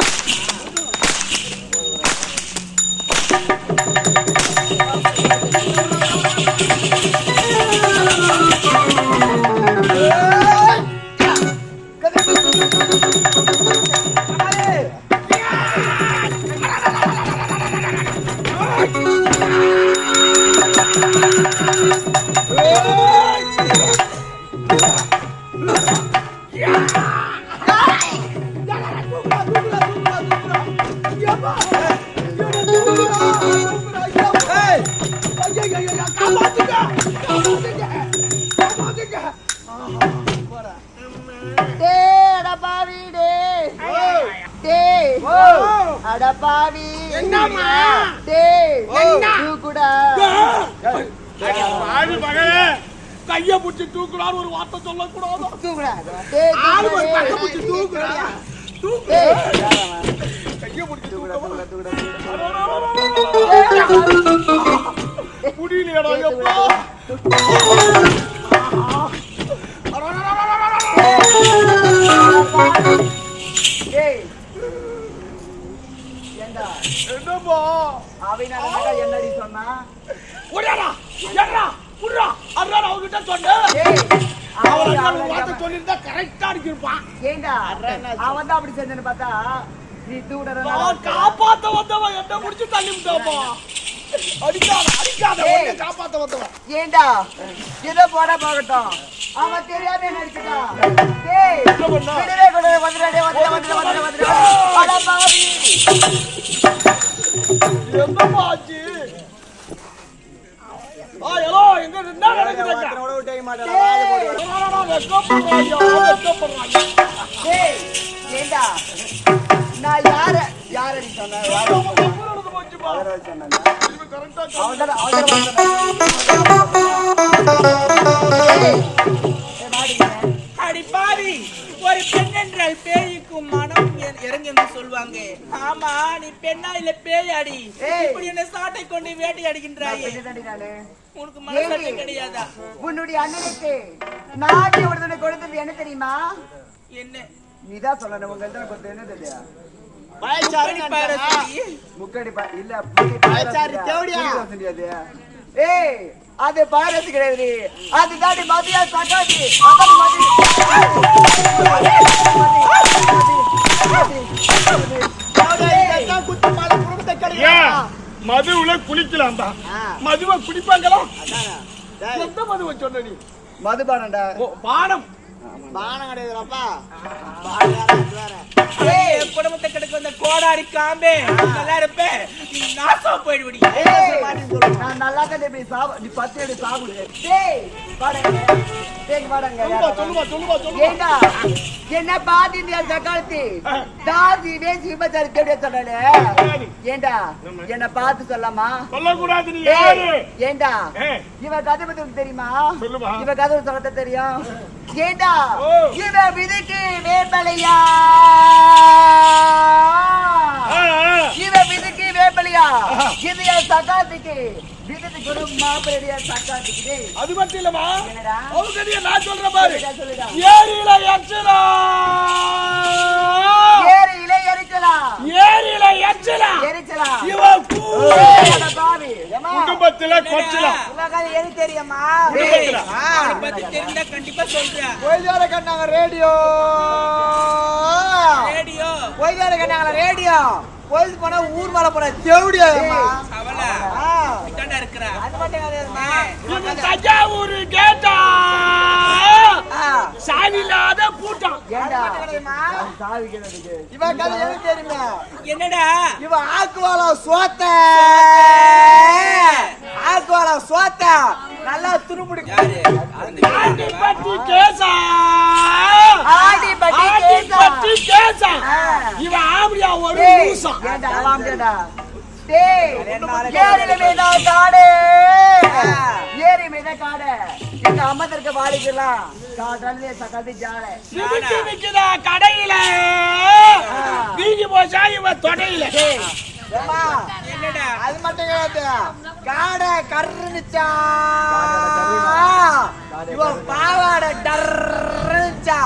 Yeah. அடப்பாவி. என்னம்மா? டேய்? தூக்குடா. பாவி மகளே கைய புடிச்சு தூக்குறான்னு ஒரு வார்த்தை சொல்லக்கூடாது? தூக்குடா. டேய் ஆளு ஒரு கைய. புடிச்சு தூக்குறா தூக்கு. கைய புடிச்சு தூக்குடா தூக்குடா. எப்பா? தூக்குடா. என்னப்பா என்னடி சொன்னா? ஓடியாடா ஏறா புடுறா அதான் அவகிட்ட சொன்னேன். அவன் அவன் ஒரு வார்த்தை அவன் சொல்லியிருந்தா கரெக்டா அடிக்கிருப்பான் ஏண்டா? அவன் தான் அப்படி செஞ்சேன்னு பார்த்தா நீ நான் காப்பாத்த வந்தவன் என்ன முடிச்சு தள்ளி விட்டாப்பா ஏண்டா? ஏதோ போட போகட்டும். அவன் தெரியாம என்ன பண்ணா? ஏண்டா நான் யார யாரடி சொன்னேன். போச்சுப்பா இது ஒரு பெண் என்றால் பேய்க்கும் மனம் இற- இறங்கு என்று சொல்வாங்க. ஆமா நீ பெண்ணா இல்ல பேயாடி. இப்படி என்ன சாட்டை கொண்டு வேட்டை அடிக்கின்றாயே. பெண்ணுதாண்டி நானு உனக்கு மனசாட்சி? கிடையாதா? உன்னுடைய அண்ணனுக்கு நாட்டி விடுதலை கொடுத்தது என்ன தெரியுமா? என்ன? நீதான் சொல்லணும் உங்க இடத்துல கொடுத்தது என்ன தெரியா. முக்கடி இல்ல ஏய் அது பாரசி கிடையாது. அது தாண்டி மதியா சக்காதி அதான் மதி. ஏன் மதுவுல குளிக்கலாம் தான் மதுவை குடிப்பாங்களா? எந்த மதுவை சொன்ன நீ? மதுபானண்டா ஓ, பானம் என் குடும்பத்தை கெடுக்க வந்த கோடாரி காம்பே நல்லா இருப்பேன் நாசம் போயிடுவடி. ஏய், நான் நல்லா தான் இப்படி சாவு நீ பத்து எடு சாப்பிடு என்ன பாதி சக்காலத்தி தாதி வேசி விபச்சாரி தேடிய சொன்னாலே? ஏண்டா? என்ன பார்த்து சொல்லலாமா சொல்லக்கூடாது ஏண்டா? இவன் கதை பத்தி தெரியுமா? சொல்லுமா. இவன் கதை சொல்ல தெரியும். ஏண்டா ஓ. இவன் விதிக்கு வேப்பலையா. இவன் விதிக்கு வேப்பலையா இது என் சக்காத்துக்கு விதிக்கு குரு மாப்பிள்ளைய சக்காத்துக்கு டேய். அது மட்டும் இல்லமா என்னடா? அவங்க நான் சொல்ற பாரு. ஏரியில எச்சலா ஏரியில எரிச்சலாம் ஏரியில எச்சலா எரிச்சலா. ஏம்மா, குடும்பத்துல கொச்சலாம் கதை எனக்கு தெரியுமா? தெரிஞ்சா கண்டிப்பா சொல்றேன். ஒய்தார கண்ணாங்க ரேடியோ. ரேடியோ. ஒய்தார கண்ணாங்க ரேடியோ. பொழுது போனா ஊர் மேல போன தேவடியா அது அது என்னடா? இவன் ஆக்குவாளம் சோத்த. நல்லா துருமுடி ஆண்டிப்பட்டி கேசா? ஆண்டிப்பட்டி கேசா. ஆண்டிப்பட்டி கேசா. ஆ. இவன் ஆம்படியா ஒரு டேய், லூசம் ஏண்டா, வாங்கடா. டேய், ஏரியில மீதா காடு. ஏரி மீத காடு. எங்க வாடிக்கலாம் ஜாலை. நிக்குதா கடையில? வீங்கி போச்சா இவன் தொடையில? அது மட்டும் கிடையாது. காடை கருந்துச்சா இவன் பாவாடை டர்னுச்சா